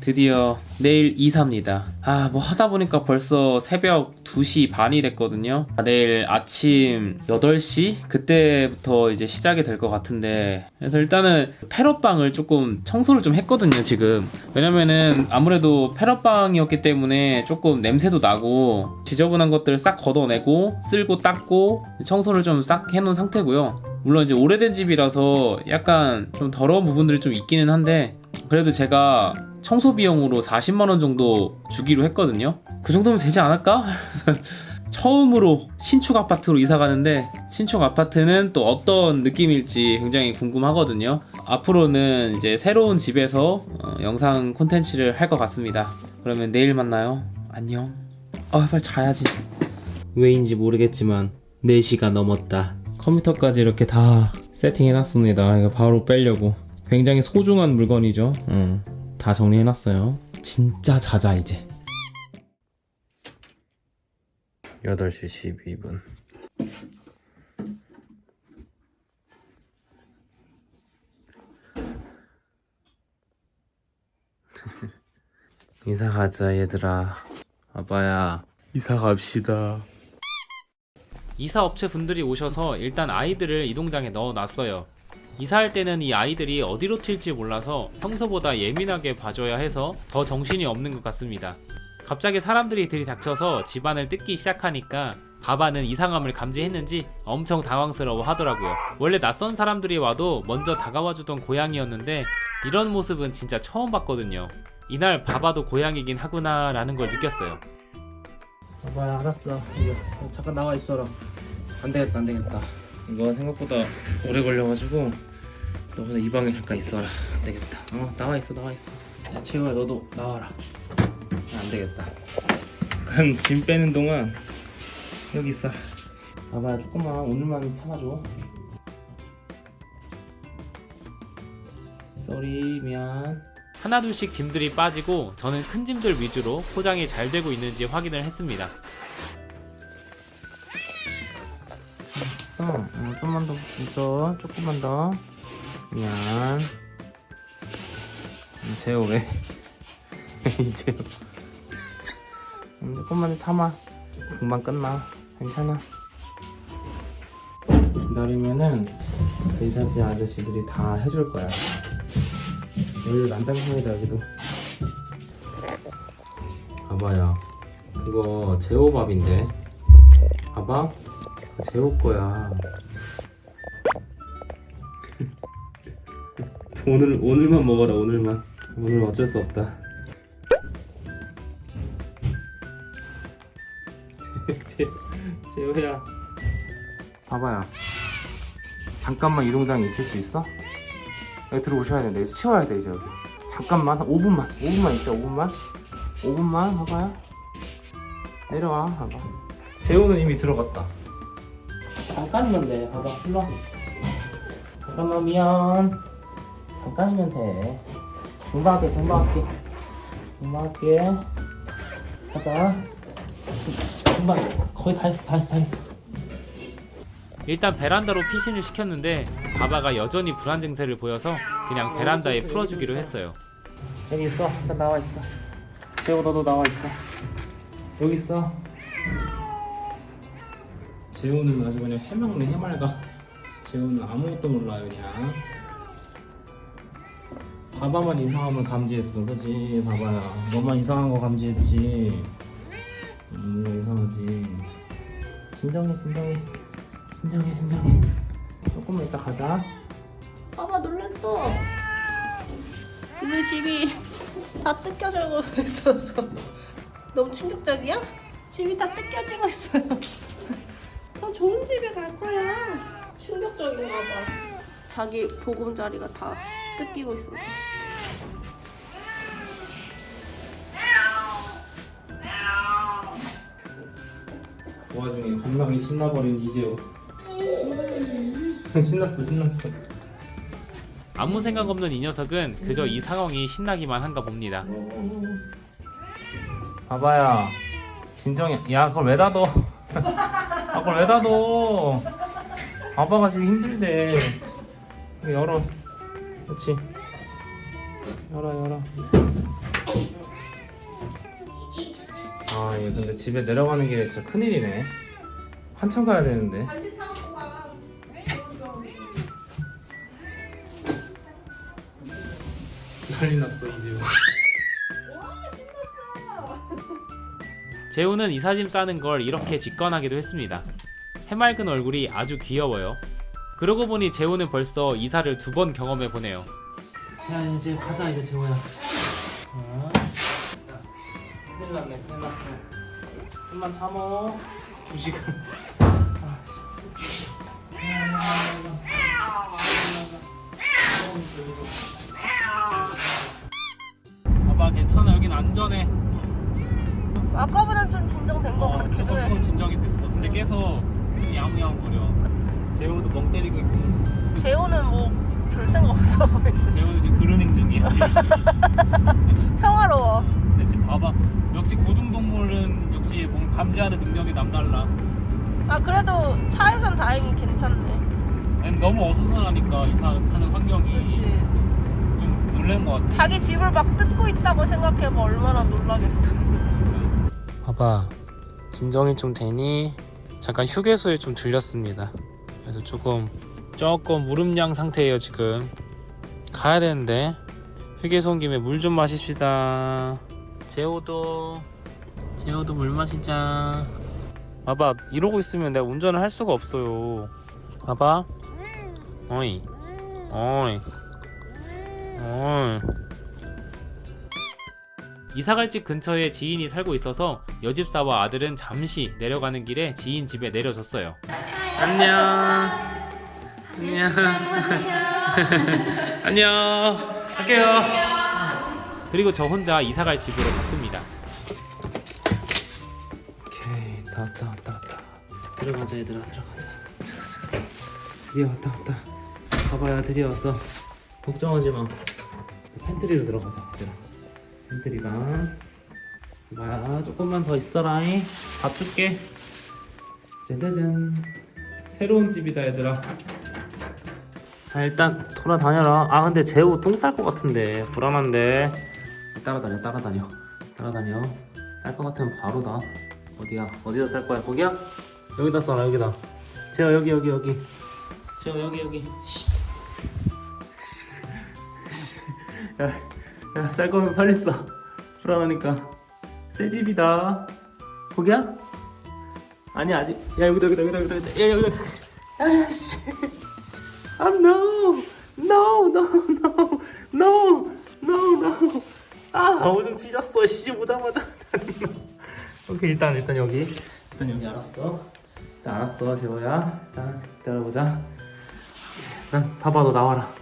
드디어 내일 이사입니다. 아, 뭐 하다 보니까 벌써 새벽 2시 반이 됐거든요. 아, 내일 아침 8시? 그때부터 이제 시작이 될 것 같은데. 그래서 일단은 패럿방을 조금 청소를 좀 했거든요, 지금. 왜냐면은 아무래도 패럿방이었기 때문에 조금 냄새도 나고 지저분한 것들 싹 걷어내고 쓸고 닦고 청소를 좀 싹 해놓은 상태고요. 물론 이제 오래된 집이라서 약간 좀 더러운 부분들이 좀 있기는 한데 그래도 제가 청소 비용으로 40만 원 정도 주기로 했거든요. 그 정도면 되지 않을까? 처음으로 신축 아파트로 이사 가는데 신축 아파트는 또 어떤 느낌일지 굉장히 궁금하거든요. 앞으로는 이제 새로운 집에서 어, 영상 콘텐츠를 할 것 같습니다. 그러면 내일 만나요. 안녕. 아, 빨리 자야지. 왜인지 모르겠지만 4시가 넘었다. 컴퓨터까지 이렇게 다 세팅해 놨습니다. 이거 바로 빼려고. 굉장히 소중한 물건이죠. 응. 다 정리해놨어요. 진짜 자자 이제. 8시 12분. 이사 가자 얘들아. 아빠야. 이사 갑시다. 이사 업체 분들이 오셔서 일단 아이들을 이동장에 넣어 놨어요. 이사할 때는 이 아이들이 어디로 튈지 몰라서 평소보다 예민하게 봐줘야 해서 더 정신이 없는 것 같습니다. 갑자기 사람들이 들이닥쳐서 집안을 뜯기 시작하니까 바바는 이상함을 감지했는지 엄청 당황스러워 하더라고요. 원래 낯선 사람들이 와도 먼저 다가와주던 고양이였는데 이런 모습은 진짜 처음 봤거든요. 이날 바바도 고양이긴 하구나 라는 걸 느꼈어요. 바바야 알았어. 이거 잠깐 나와 있어라. 안 되겠다 안 되겠다. 이거 생각보다 오래 걸려가지고 너 그냥 이 방에 잠깐 있어라. 안 되겠다. 어 나와 있어 나와 있어. 야 채우야 너도 나와라. 안 되겠다. 그냥 짐 빼는 동안 여기 있어. 봐봐 조금만 오늘만 참아줘. 쏘리 미안. 하나둘씩 짐들이 빠지고 저는 큰 짐들 위주로 포장이 잘 되고 있는지 확인을 했습니다. 있어. 어, 좀만 더 있어. 조금만 더. 미안. 음, 재호 왜? 이제 음, 조금만 더 참아. 금방 끝나. 괜찮아. 기다리면은 제이사지 아저씨들이 다 해줄 거야. 여기 난장판이다 여기도. 봐봐요. 이거 제호밥인데. 봐봐. 그거 제호 거야. 오늘 오늘만 먹어라 오늘만. 오늘 어쩔 수 없다. 제, 제호야. 봐봐요. 잠깐만 이 동장에 있을 수 있어? 여기 들어오셔야 되는데 치워야 돼 이제 여기. 잠깐만 한 5분만 5분만 있자 5분만 5분만 봐봐요. 내려와 봐봐. 재호는 이미 들어갔다. 잠깐이면 돼. 봐봐 일로 와. 잠깐만 미안. 잠깐이면 돼. 금방 할게 금방 할게. 금방 할게. 가자. 금방 거의 다 했어 다 했어 다 했어. 일단 베란다로 피신을 시켰는데 바바가 여전히 불안 증세를 보여서 그냥 베란다에 풀어주기로 했어요. 여기 있어. 일단 나와 있어. 재호 너도 나와 있어. 여기 있어. 재호는 아주 그냥 해맑네 해맑아. 재호는 아무것도 몰라요 그냥. 바바만 이상함을 감지했어, 그지? 바바야. 너만 이상한 거 감지했지. 음, 이상하지. 진정해, 진정해. 진정해, 진정해. 조금만 이따 가자. 아빠 놀랬어. 우리 집이 다 뜯겨지고 있어서 너무 충격적이야? 집이 다 뜯겨지고 있어요. 더 좋은 집에 갈 거야. 충격적인가 봐. 자기 보금자리가 다 뜯기고 있어서. 그 와중에 감당이 신나버린 이재호. 신났어 신났어. 아무 생각 없는 이 녀석은 그저 이 상황이 신나기만 한가 봅니다. 봐봐야 진정해. 야 그걸 왜 닫어 아 그걸 왜 닫어 아빠가 지금 힘들대. 열어 그렇지. 열어 열어. 아, 얘 근데 집에 내려가는 길에 진짜 큰일이네. 한참 가야 되는데. 난리 났어 이제. 와 신났어. 재우는 이사짐 싸는 걸 이렇게 직관하기도 했습니다. 해맑은 얼굴이 아주 귀여워요. 그러고 보니 재우는 벌써 이사를 두 번 경험해 보네요. 자 이제 가자 이제. 어. 자, 큰일 났네 큰일 났어. 좀만 참어. 두 시간. 아, 씨. 봐봐 괜찮아 여긴 안전해. 아까보단 좀 진정된 것 어, 같기도 조금 해. 조금 진정이 됐어. 근데 계속. 재호도 멍 때리고 있고. 재호는 뭐 별 생각 없어. 재호는 지금 그루밍 중이야. 평화로워. 근데 지금 봐봐. 역시 고등동물은 역시 뭔가 감지하는 능력이 남달라. 아 그래도 차에선 다행히 괜찮네. 난 너무 어수선하니까 이사하는 환경이 그렇지. 좀 놀란 것 같아. 자기 집을 막 뜯고 있다고 생각해봐 얼마나 놀라겠어. 봐봐. 진정이 좀 되니 잠깐 휴게소에 좀 들렸습니다. 그래서 조금 조금 무릎양 상태예요 지금. 가야 되는데 휴게소 온 김에 물 좀 마십시다. 재호도 재호도 물 마시자. 봐봐 이러고 있으면 내가 운전을 할 수가 없어요. 봐봐. 어이 어이 어이. 이사갈 집 근처에 지인이 살고 있어서 여집사와 아들은 잠시 내려가는 길에 지인 집에 내려줬어요. 안녕. 안녕. 안녕. 갈게요. 그리고 저 혼자 이사갈 집으로 갔습니다. 오케이, 다 왔다 왔다 왔다. 들어가자 얘들아 들어가자. 가자, 가자, 가자. 드디어 왔다 왔다. 봐봐야 드디어 왔어. 걱정하지 마. 팬트리로 들어가자 얘들아. 팬트리가. 봐야 조금만 더 있어라잉. 밥 줄게. 짜자잔. 새로운 집이다 얘들아. 자 일단 돌아다녀라. 아 근데 재우 똥 쌀 것 같은데 불안한데. 따라다녀 따라다녀 따라다녀. 쌀 것 같으면 바로다. 어디야? 어디다 쌀 거야? 거기야? 여기다 써라 여기다. 재우 여기 여기 여기. 재우 여기 여기. 야, 야, 쌀 거면 빨리 써. 불안하니까. 새 집이다. 거기야? 아니 아직. 야 여기다 여기다 여기다 여기다. 야 여기다. 아씨. 아 no no no no no no no. 아 오줌 찢었어. 씨 오자마자. 오케이 일단 일단 여기. 일단 여기 알았어. 일단 알았어 재호야. 일단 기다려보자. 난 봐봐 너 나와라.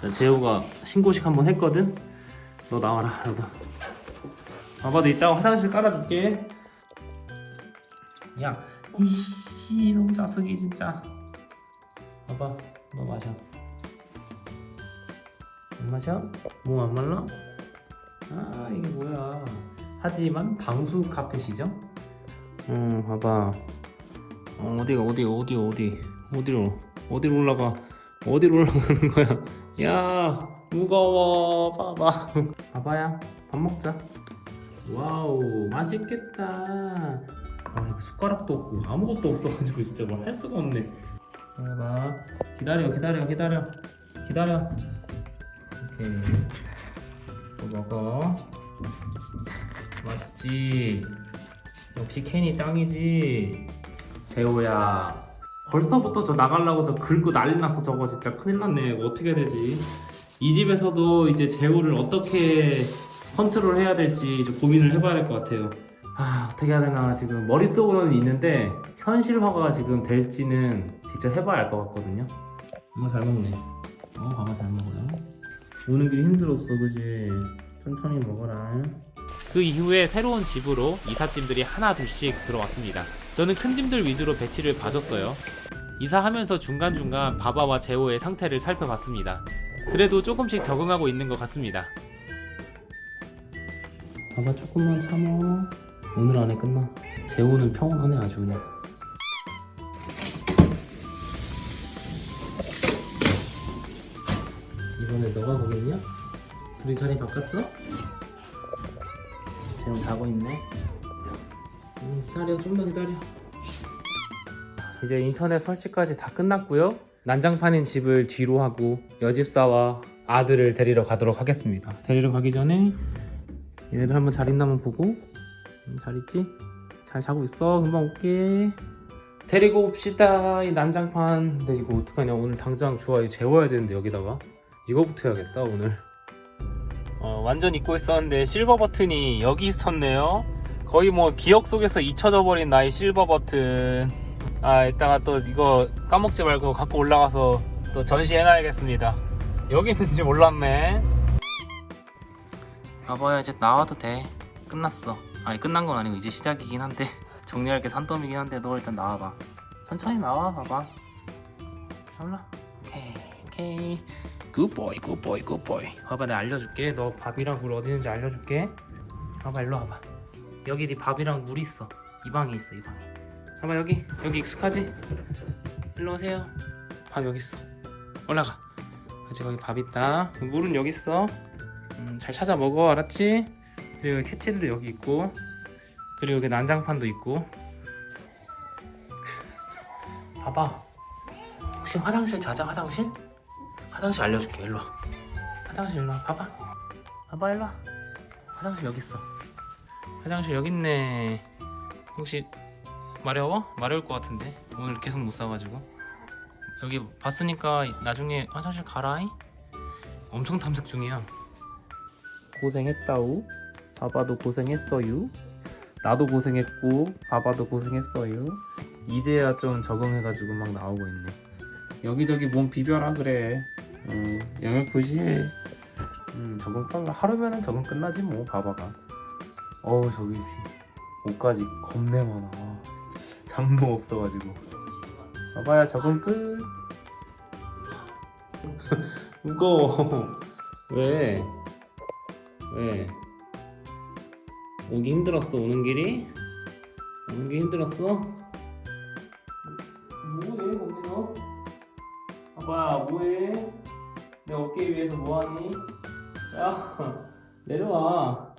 나 재호가 신고식 한번 했거든. 너 나와라 너도. 봐봐 너 이따가 화장실 깔아줄게. 야 이씨 너무 자석이 진짜. 봐봐 너 마셔. 안 마셔? 몸 안 말라? 아 이게 뭐야? 하지만 방수 카펫이죠? 음 봐봐. 어, 어디가 어디 어디 어디 어디로 어디로 올라가? 어디로 올라가는 거야? 야 무거워 봐봐 봐봐야 밥 먹자 와우 맛있겠다 아 숟가락도 없고 아무것도 없어가지고 진짜 뭘 할 수가 없네. 봐봐. 기다려 기다려 기다려. 기다려. 오케이. 또 먹어. 맛있지? 역시 캔이 짱이지? 재호야. 벌써부터 저 나가려고 저 긁고 난리 났어 저거 진짜. 큰일 났네. 이거 어떻게 해야 되지? 이 집에서도 이제 재호를 어떻게 컨트롤 해야 될지 고민을 해봐야 될 것 같아요 아 어떻게 해야 되나 지금 머릿속으로는 있는데 현실화가 지금 될지는 직접 해봐야 알 것 같거든요 엄마 잘 먹네 어 봐봐 잘 먹어요 오는 길이 힘들었어 그지 천천히 먹어라 그 이후에 새로운 집으로 이삿짐들이 하나 둘씩 들어왔습니다. 저는 큰 짐들 위주로 배치를 봐줬어요. 이사하면서 중간중간 바바와 제호의 상태를 살펴봤습니다. 그래도 조금씩 적응하고 있는 것 같습니다. 바바 조금만 참어. 오늘 안에 끝나. 제호는 평온하네 아주 그냥. 이번에 너가 있냐? 둘이 자리 바꿨어? 재호 자고 있네. 음, 기다려 좀 더 기다려 이제 인터넷 설치까지 다 끝났고요 난장판인 집을 뒤로 하고 여집사와 아들을 데리러 가도록 하겠습니다 데리러 가기 전에 얘네들 한번 잘 있나 한번 보고 음, 잘 있지? 잘 자고 있어? 금방 올게. 데리고 옵시다 이 난장판. 근데 이거 어떡하냐? 오늘 당장 주아이 재워야 되는데 여기다가. 이거부터 해야겠다 오늘. 어, 완전 잊고 있었는데 실버 버튼이 여기 있었네요. 거의 뭐 기억 속에서 잊혀져 버린 나의 실버 버튼. 아 이따가 또 이거 까먹지 말고 갖고 올라가서 또 전시해놔야겠습니다. 여기 있는지 몰랐네. 봐봐요 이제 나와도 돼. 끝났어 아니 끝난 건 아니고 이제 시작이긴 한데 정리할 게 산더미긴 한데 너 일단 나와봐. 천천히 나와 봐봐. 올라? 오케이 오케이. 굿보이 굿보이 굿보이 봐봐 내가 알려줄게. 너 밥이랑 물 어디 있는지 알려줄게. 봐봐 일로 와봐. 여기 네 밥이랑 물 있어. 이 방에 있어 이 방에. 봐봐 여기. 여기 익숙하지? 일로 오세요. 밥 여기 있어. 올라가. 아직 거기 밥 있다. 물은 여기 있어. 음, 잘 찾아 먹어 알았지? 그리고 캐틀도 여기 있고 그리고 여기 난장판도 있고. 봐봐. 혹시 화장실 자자 화장실? 화장실 알려줄게 일로 와. 화장실 일로 와 봐봐. 봐봐 일로 와. 화장실 여기 있어. 화장실 여기 있네. 혹시 마려워? 마려울 것 같은데. 오늘 계속 못 사가지고. 여기 봤으니까 나중에 화장실 가라이 엄청 탐색 중이야. 고생했다우 바바도 고생했어요. 나도 고생했고 바바도 고생했어요. 이제야 좀 적응해가지고 막 나오고 있네. 여기저기 몸 비벼라 그래. 어, 영역 표시해. 음, 적응 빨라. 하루면은 적응 끝나지 뭐 바바가. 어우 저기 지 옷까지 겁내 많아. 잠도 없어가지고. 바바야 적응 끝. 무거워. 왜? 왜? 오기 힘들었어 오는 길이? 오는 게 힘들었어? 뭐해 거기서? 아빠야 뭐해? 내 어깨 위에서 뭐하니? 야 내려와